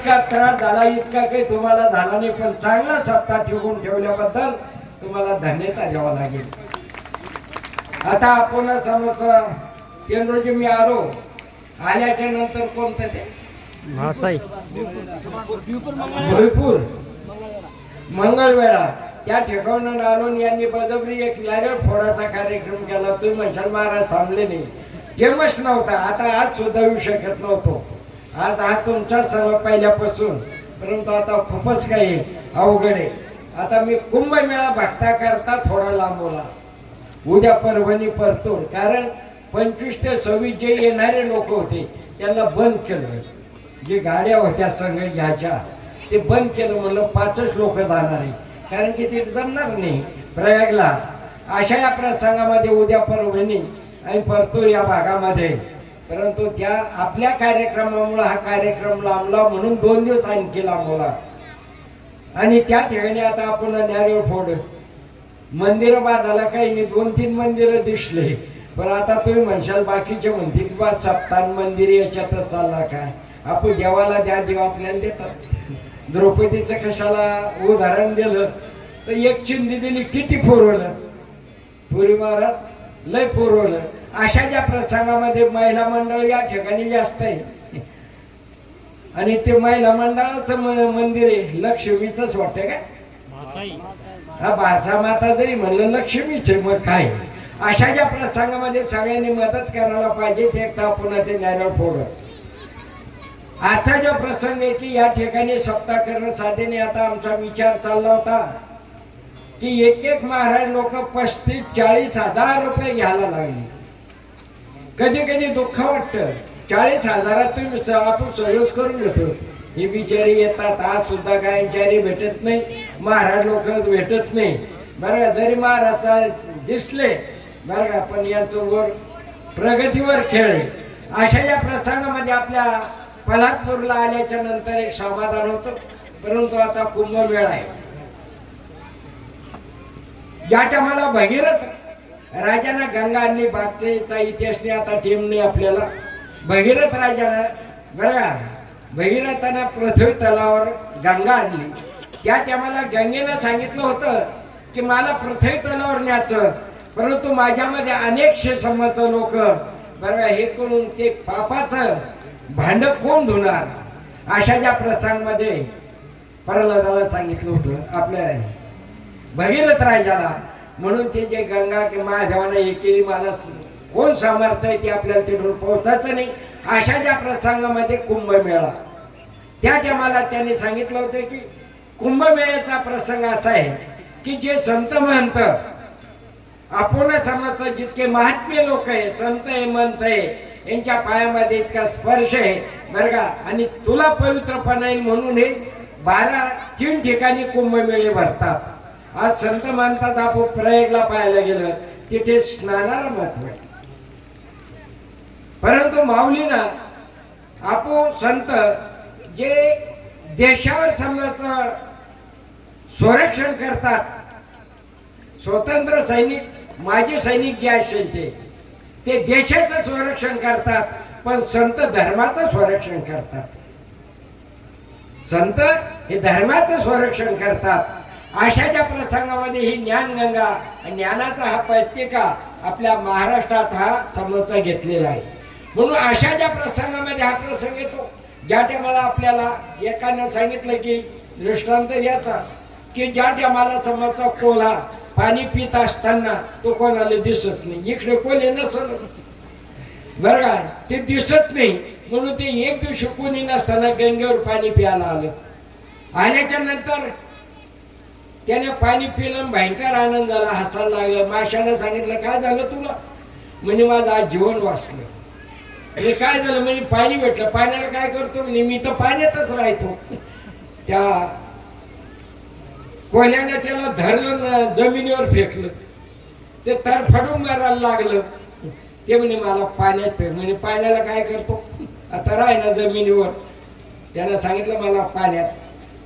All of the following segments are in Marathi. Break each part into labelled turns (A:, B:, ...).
A: इतका त्रास झाला इतका काही तुम्हाला झाला नाही पण चांगला सप्ताह ठेवून ठेवल्याबद्दल तुम्हाला धन्यता द्यावा लागेल. आता आपण समज तीन रोजी मी आलो. आल्याच्यानंतर कोणतं ते? भरपूर मंगळवेळा त्या ठिकाणावर आलो आणि यांनी बळजबरी एक नारळ फोडाचा कार्यक्रम केला. तुम्ही म्हणशाल महाराज थांबले नाही. गेमच नव्हता. आता आज सुद्धा येऊ शकत नव्हतो. आज हा तुमचा सर्व पहिल्यापासून. परंतु आता खूपच काही अवघड आहे. आता मी कुंभमेळा बघता करता थोडा लांबवला उद्या परभणी परतो कारण पंचवीस ते सव्वीस जे येणारे लोक होते त्यांना बंद केलं. जे गाड्या होत्या संघ घ्यायच्या ते बंद केलं म्हणलं पाचच लोक जाणार आहे कारण की ते जमणार नाही प्रयागला. अशा या प्रसंगामध्ये उद्या परभणी आणि परतूर या भागामध्ये परंतु त्या आपल्या कार्यक्रमामुळे हा कार्यक्रम लांबला म्हणून दोन दिवस आणखी लांबवला. आणि त्या ठिकाणी आता आपण नारळ फोड. मंदिर बांधायला काही नाही दोन तीन मंदिरं दिसले. पण आता तुम्ही म्हणशाल बाकीचे म्हणतील बा सप्तान मंदिर याच्यातच चालला काय आपण देवाला द्या देव आपल्याला देतात. द्रौपदीचं कशाला उदाहरण दिलं? तर एक चिंदी दिली किती पुरवलं? पुरी महाराज लय पुरवलं. अशा ज्या प्रसंगामध्ये महिला मंडळ या ठिकाणी जास्त आहे. आणि ते महिला मंडळाचं मंदिर आहे लक्ष्मीचंच वाटतं काय
B: महासाई
A: हा बाचा माता जरी म्हणलं लक्ष्मीच आहे मग काय? अशा ज्या प्रसंगामध्ये सगळ्यांनी मदत करायला पाहिजे ते एकदा पुन्हा ते नारळ फोडत आजचा जो प्रसंग आहे की या ठिकाणी सप्ताह करणं साधेने आता आमचा विचार चालला होता की एक एक महाराज लोक पस्तीस चाळीस हजार रुपये घ्यायला लागले. कधी कधी दुःख वाटतं. चाळीस हजारात तुम्ही आपण सहयोग करून घेतो. ही बिचारी येतात आज सुद्धा काय बिचारी भेटत नाही. महाराज लोक भेटत नाही. बरं का? जरी महाराज दिसले बरं का पण यांचं वर प्रगतीवर खेळ अशा या प्रसंगामध्ये आपल्या पलातपूरला आल्याच्यानंतर एक समाधान होतं. परंतु आता कुंभमेळा आहे. ज्या टायमाला भगीरथ राजानं गंगा आणली इतिहासने आता टीमने आपल्याला भगीरथ राजानं बरं का? भगीरथानं पृथ्वी तलावर गंगा आणली. त्या टायमाला गंगेनं सांगितलं होतं की मला पृथ्वी तलावर न्यायचं परंतु माझ्यामध्ये अनेक शेसमाचं लोक बरं हे करून ते पापाचं भांड कोण धुणार? अशा ज्या प्रसंगामध्ये प्रल्हादाला सांगितलं होतं आपल्या भगीरथ राजाला म्हणून ते जे गंगा की महादेवानं हे केली कोण सामर्थ्य आहे ते आपल्याला तिथून पोहोचायचं नाही. अशा ज्या प्रसंगामध्ये कुंभमेळा. त्या टायमाला त्यांनी सांगितलं होतं की कुंभमेळ्याचा प्रसंग असा आहे की जे संत महंत आपण समजतं जितके महात्म्य लोक आहे संत आहे मंत आहे यांच्या पायामध्ये इतका स्पर्श आहे. बरं का? आणि तुला पवित्रपणा येईल म्हणून हे बारा तीन ठिकाणी कुंभमेळे भरतात. आज संत मानतात आपण प्रयागला पाहायला गेलं तिथे स्नानाला महत्त्व आहे. परंतु माऊलीनं आपो संत जे देशावर समाजाचं संरक्षण करतात स्वतंत्र सैनिक माजी सैनिक जे असेल ते ते देशाचं संरक्षण करतात पण संत धर्माचं संरक्षण करतात. संत हे धर्माचं संरक्षण करतात. अशाच्या प्रसंगामध्ये ही ज्ञानगंगा ज्ञानाचा हा प्रत्येका आपल्या महाराष्ट्रात हा समोरचा घेतलेला आहे. म्हणून अशाच्या प्रसंगामध्ये हा प्रसंग येतो. ज्या टायमाला आपल्याला एकानं सांगितलं की दृष्टांत याचा की ज्या टायमाला समोरचा कोल्हा पाणी पित असताना तो कोणाला दिसत नाही. इकडे कोणी नसल. बरं का? ते दिसत नाही. म्हणून ते एक दिवशी कोणी नसताना गंगेवर पाणी प्यायला आलं. आल्याच्यानंतर त्याने पाणी पिलं आणि भयंकर आनंद झाला हसायला लागलं. माशानं सांगितलं काय झालं तुला? म्हणजे माझं आज जीवन वाचलं. म्हणजे काय झालं? म्हणजे पाणी भेटलं. पाण्याला काय करतो? म्हणजे मी तर पाण्यातच राहतो. त्या कोल्याने त्याला धरलं जमिनीवर फेकलं. ते तरफडून मारायला लागलं. ते म्हणे मला पाण्यात म्हणजे पाण्याला काय करतो? आता राह ना जमिनीवर. त्यानं सांगितलं मला पाण्यात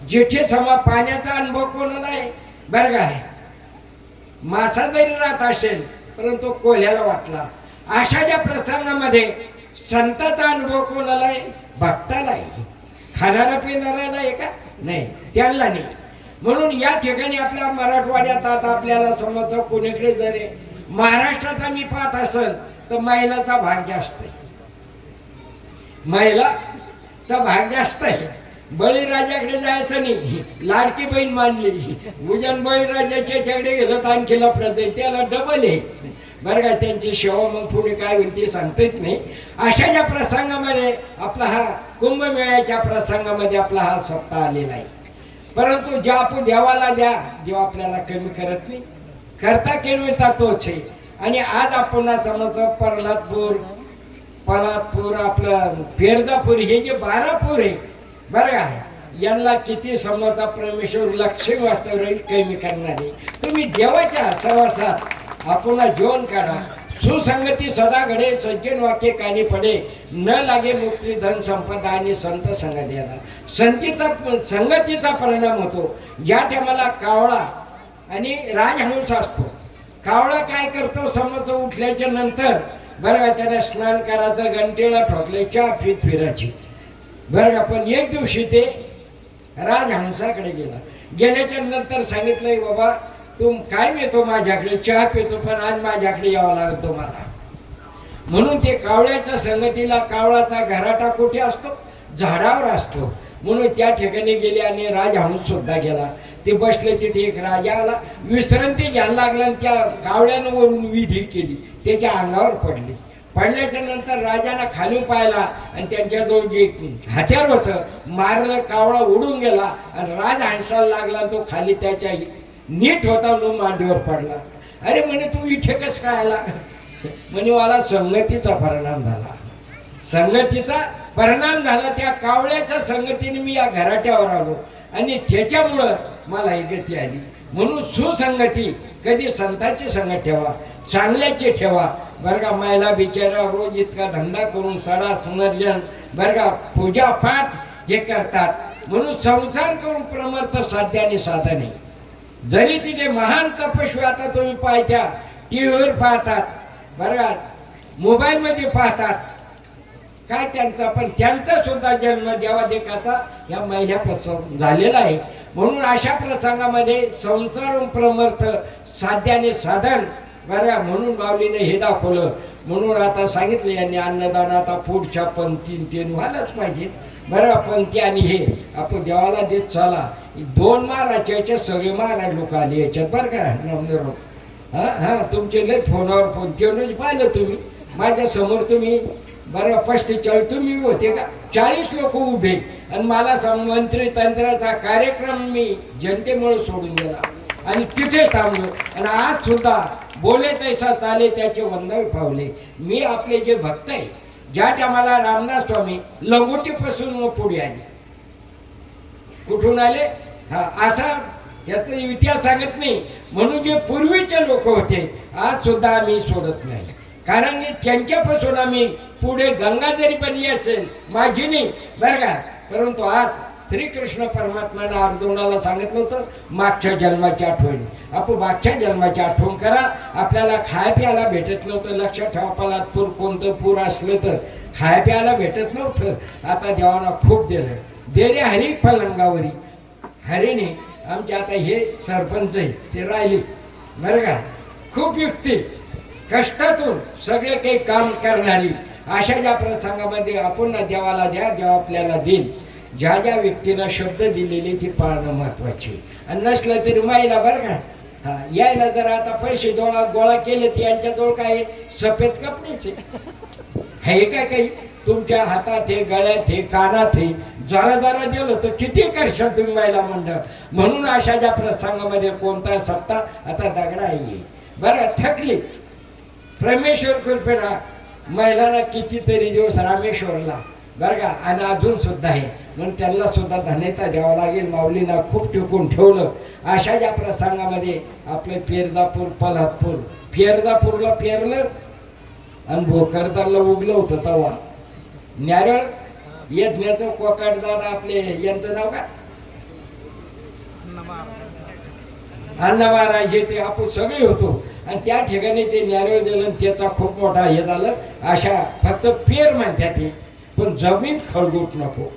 A: जेठे समा पाण्याचा अनुभव कोण नाही? बरं काय मासा जरी राहत असेल परंतु कोल्याला वाटला. अशा ज्या प्रसंगामध्ये संताचा अनुभव कोणाला आहे भक्ताला आहे खाणारा पिणाऱ्याला आहे का? नाही. त्यांना नाही. म्हणून या ठिकाणी आपल्या मराठवाड्यात आता आपल्याला समजतं कोणीकडे जरी महाराष्ट्रात आम्ही पाहत असेल तर महिलाचा भाग जास्त आहे. महिलाचा भाग जास्त आहे. बळीराजाकडे जायचं नाही. लाडकी बहीण मानली. भुजन बळीराजाच्या याच्याकडे गेलं तर आणखी लफडत त्याला डबल आहे. बरं का त्यांची सेवा मग पुढे काय होईल ते सांगता येत नाही. अशा ज्या प्रसंगामध्ये आपला हा कुंभमेळ्याच्या प्रसंगामध्ये आपला हा सप्ताह आलेला आहे. परंतु ज्या आपण देवाला द्या देव आपल्याला कमी करत नाही. करता केरविता तोच आहे. आणि आज आपण समजतो प्रल्हादपूर पलादपूर आपलं पेरदापूर हे जे बारापूर आहे बरं का? यांना किती समजा परमेश्वर लक्ष वास्तव कमी करणारे तुम्ही देवाच्या सहवासात आपण जेवण करा. सुसंगती सदा घडे सज्जन वाक्य कानी पडे. न लागे मुक्ती धन संपदा आणि संत संगत याला संतीचा संगतीचा परिणाम होतो. ज्या टायमाला कावळा आणि राजहंस असतो. कावळा काय करतो? समज उठल्याच्या नंतर बरं का त्याने स्नान करायचं घंटेला ठोकले चहा फित फिरायची. बरं पण एक दिवशी ते राजहंसाकडे गेला. गेल्याच्यानंतर सांगितलंय बाबा तू काय मिळतो माझ्याकडे? चहा पितो पण आज माझ्याकडे यावं लागतो मला म्हणून ते कावळ्याच्या संगतीला कावळाचा घराटा कुठे असतो? झाडावर असतो. म्हणून त्या ठिकाणी गेले आणि राजहंस सुद्धा गेला. ते बसले तिथे एक राजा आला. विश्रांती घ्यायला लागला आणि त्या कावळ्यानं वरून विधी केली. त्याच्या अंगावर पडली. पडल्याच्या नंतर राजानं खाली पाहिला आणि त्यांच्याजवळ जे हत्यार होतं मारलं कावळा उडून गेला आणि राज राजहंसाला लागला आणि तो खाली त्याच्या नीट होता म्हणून मांडीवर पडला. अरे म्हणे तू इथे कस काय आला? म्हणजे मला संगतीचा परिणाम झाला. संगतीचा परिणाम झाला त्या कावळ्याच्या संगतीने मी या घराट्यावर आलो आणि त्याच्यामुळं मला ही गती आली. म्हणून सुसंगती कधी संताची संगत ठेवा चांगल्याची ठेवा बरं का महिला बिचारा रोज इतका धंदा करून सडा सुनर्जन बरं का पूजा पाठ हे करतात. म्हणून संसार करून प्रमर्थ साध्य आणि साधने. जरी तिथे महान तपस्वी आता तुम्ही पाहत्या टी व्हीवर पाहतात बरं का मोबाईलमध्ये पाहतात. काय त्यांचा पण त्यांचा सुद्धा जन्म देवा देखाचा या महिन्यापासून झालेला आहे. म्हणून अशा प्रसंगामध्ये संसार प्रमर्थ साध्याने साधन बरं म्हणून बावलीने हे दाखवलं. म्हणून आता सांगितलं यांनी अन्नदान आता पुढच्या पंक्तीन तीन व्हायलाच पाहिजेत. बरं पंक्ती आणि हे आपण देवाला देत चला. दोन महाराजच्या याच्यात सगळे महाराज लोक आले याच्यात बरं का नवनिरोप हां हां तुमचे लय फोनवर फोन. केलं पाहिलं तुम्ही? माझ्यासमोर तुम्ही बरं पस्तीचाळीस तुम्ही होते का? चाळीस लोक उभे. आणि मला संमंत्री तंत्राचा कार्यक्रम मी जनतेमुळे सोडून गेला आणि तिथे थांबलो. आणि आज सुद्धा बोले तैसा चाले त्याचे वंदन पावले. मी आपले जे भक्त आहे ज्या टायमाला रामदास स्वामी लंगोटीपासून पुढे आले. कुठून आले? हा असा याचा इतिहास सांगत नाही म्हणून जे पूर्वीचे लोक होते आज सुद्धा आम्ही सोडत नाही. कारण की त्यांच्यापासून आम्ही पुढे गंगा जरी बनली असेल माझी नाही बरं का? परंतु आज श्रीकृष्ण परमात्म्यानं अर्जुनाला सांगितलं होतं मागच्या जन्माची आठवण आपण मागच्या जन्माची आठवण करा. आपल्याला खाय प्यायला भेटत नव्हतं. लक्षात ठेवा पलातपूर कोणतं पूर असलं तर. खाय प्यायला भेटत नव्हतं. आता देवाना खूप दिलं दे रे हरी पलंगावरी हरीने आमचे आता हे सरपंच आहे ते राहिले. बरं का? खूप युक्ती. कष्टातून सगळे काही काम करणारी. अशा ज्या प्रसंगामध्ये आपण देवाला द्या देवा आपल्याला देईल. ज्या ज्या व्यक्तीला शब्द दिलेले ते पाळणं महत्त्वाचे. आणि नसलं तरी मायला बरं का? हा यायला जर आता पैसे डोळा गोळा केले तर यांच्याजवळ काय आहे? सफेद कपडेच आहे. हे काय काही? तुमच्या हातात हे गळ्यात हे कानात हे जरा जरा दिलं तर किती करशाल तुम्ही महिला मंडळ? म्हणून अशा ज्या प्रसंगामध्ये कोणता सत्ता आता दगडा आहे. बरं थकली. परमेश्वर कृपेला महिलांना कितीतरी दिवस रामेश्वरला बरं का? आणि अजून सुद्धा आहे. म्हणून त्यांना सुद्धा धन्यता द्यावं लागेल. माऊलींना खूप टिकून ठेवलं. अशा ज्या प्रसंगामध्ये आपलं पेरदापूर पल्हापूर पेरदापूरला पेरलं आणि भोकरदारला उगलं होतं तवा नारळ यज्ञाचं कोकाटदार आपले यांचं नाव का? अण्णा महाराज हे ते आपण सगळे होतो. आणि त्या ठिकाणी ते नारळ दिलं त्याचा खूप मोठा हे झालं. अशा फक्त पेर म्हणतात ते पण जमीन खळगूट नको.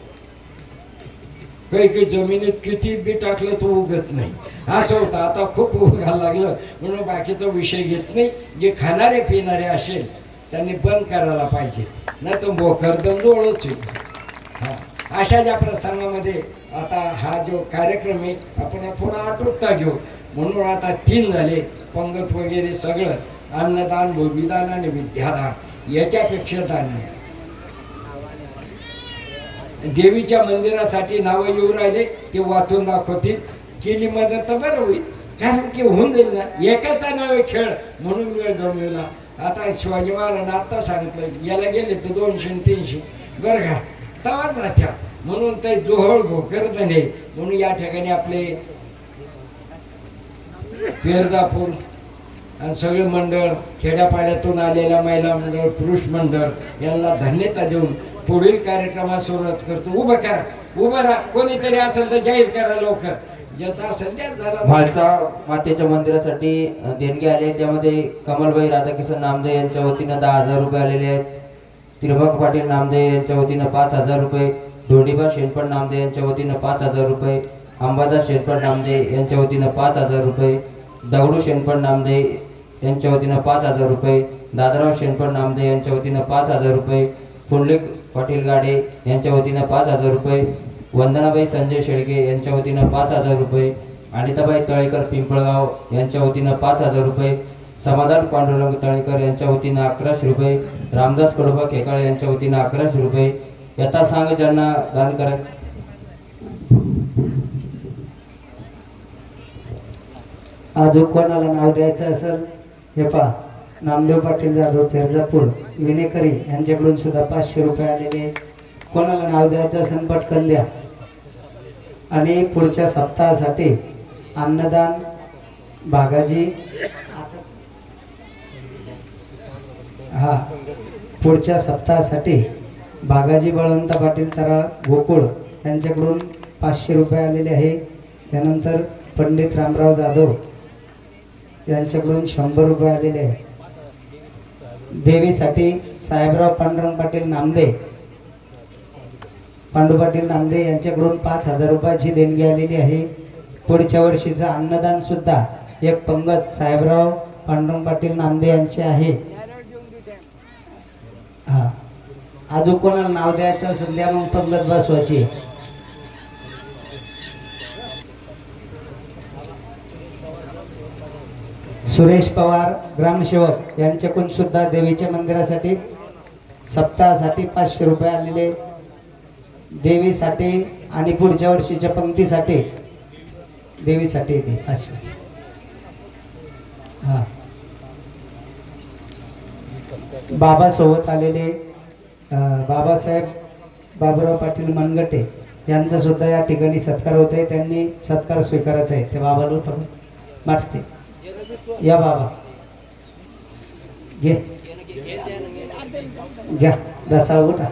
A: काही काही जमिनीत किती बी टाकलं तर उगत नाही. असं होतं. आता खूप उगायला लागलं. म्हणून बाकीचा विषय घेत नाही. जे खाणारे पिणारे असेल त्यांनी बंद करायला पाहिजे. नाही तर मोखर जोडच आहे. हा. अशा ज्या प्रसंगामध्ये आता हा जो कार्यक्रम आहे आपण थोडा आटोपता घेऊ. म्हणून आता तीन झाले. पंगत वगैरे सगळं. अन्नदान भूमिदान आणि विद्यादान. याच्यापेक्षा दान नाही. देवीच्या मंदिरासाठी नावं येऊ राहिले ते वाचून दाखवतील. केली मदत तर बरं होईल. कारण की होऊन जाईल ना. एकाचा नावे खेळ म्हणून वेळ जमलेला आता शिवाजी महाराज आता सांगितलं याला गेले तर दोनशे आणि तीनशे. बरं का? तवा जात्या म्हणून ते जोहळ भोकर नाही. म्हणून या ठिकाणी आपले पेरजापूर आणि सगळे मंडळ खेड्यापाड्यातून आलेल्या महिला मंडळ पुरुष मंडळ यांना धन्यता देऊन पुढील कार्यक्रमात सुरुवात करतो. उभं करा. उभं राहा. कोणीतरी असेल तर जाहीर करा लवकर. ज्याचा असेल जरा
C: म्हाळसा मातेच्या मंदिरासाठी देणगी आली आहे. त्यामध्ये कमलबाई राधाकिशन नामदे यांच्या वतीनं दहा हजार रुपये आलेले आहेत. त्रिभक पाटील नामदे यांच्या वतीनं पाच हजार रुपये. धोडीबा शेणपट नामदे यांच्या वतीनं पाच हजार रुपये. अंबादास शेणपट नामदे यांच्या वतीनं पाच हजार रुपये. दगडू शेणपट नामदे यांच्या वतीनं पाच हजार रुपये. दादाराव शेणपट नामदे यांच्या वतीनं पाच हजार रुपये. पुंडलिक पाटील गाडे यांच्या वतीनं पाच हजार रुपये वंदनाबाई संजय शेळके यांच्या वतीनं पाच हजार रुपये अनिताबाई तळेकर पिंपळगाव यांच्या वतीनं पाच हजार रुपये समाधान पांडुरंग तळेकर यांच्या वतीनं अकराशे रुपये रामदास कडोबा केकाळे यांच्या वतीनं अकराशे रुपये. यथा सांग ज्यांना दान करा.
D: आज कोणाला नाव द्यायचं असेल हे पहा. नामदेव पाटील जाधव फेरजापूर विनेकरी यांच्याकडून सुद्धा पाचशे रुपये आलेले कोणाला नाव द्यायचं? असेल पटकन आणि पुढच्या सप्ताहासाठी अन्नदान बागाजी. हा पुढच्या सप्ताहासाठी बागाजी बळवंत पाटील तराळ गोकुळ यांच्याकडून पाचशे रुपये आलेले आहे. त्यानंतर पंडित रामराव जाधव यांच्याकडून शंभर रुपये आलेले आहे. देवीसाठी साहेबराव पांडुरंग पाटील नामदे पांडू पाटील नामदे यांच्याकडून पाच हजार रुपयाची देणगी आलेली आहे. पुढच्या वर्षीचं अन्नदान सुद्धा एक पंगत साहेबराव पांडुरंग पाटील नामदे यांचे आहे. हा. अजून कोणाला नाव द्यायचं असेल द्या मग पंगत बसवायची. सुरेश पवार ग्रामसेवक यांच्याकडून सुद्धा देवीच्या मंदिरासाठी सप्ताहासाठी पाचशे रुपये आलेले. देवीसाठी आणि पुढच्या वर्षीच्या पंक्तीसाठी देवीसाठी ते पाचशे. हा. बाबासोबत आलेले बाबासाहेब बाबुराव पाटील मनगटे यांचा सुद्धा या ठिकाणी सत्कार होत आहे त्यांनी सत्कार स्वीकारायचा आहे. ते बाबाला मागचे. या बाबा. घे. घ्या. दसा उठा.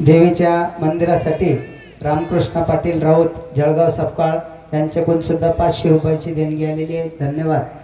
D: देवीच्या मंदिरासाठी रामकृष्ण पाटील राऊत जळगाव सपकाळ यांच्याकडून सुद्धा पाचशे रुपयाची देणगी आलेली आहे. धन्यवाद.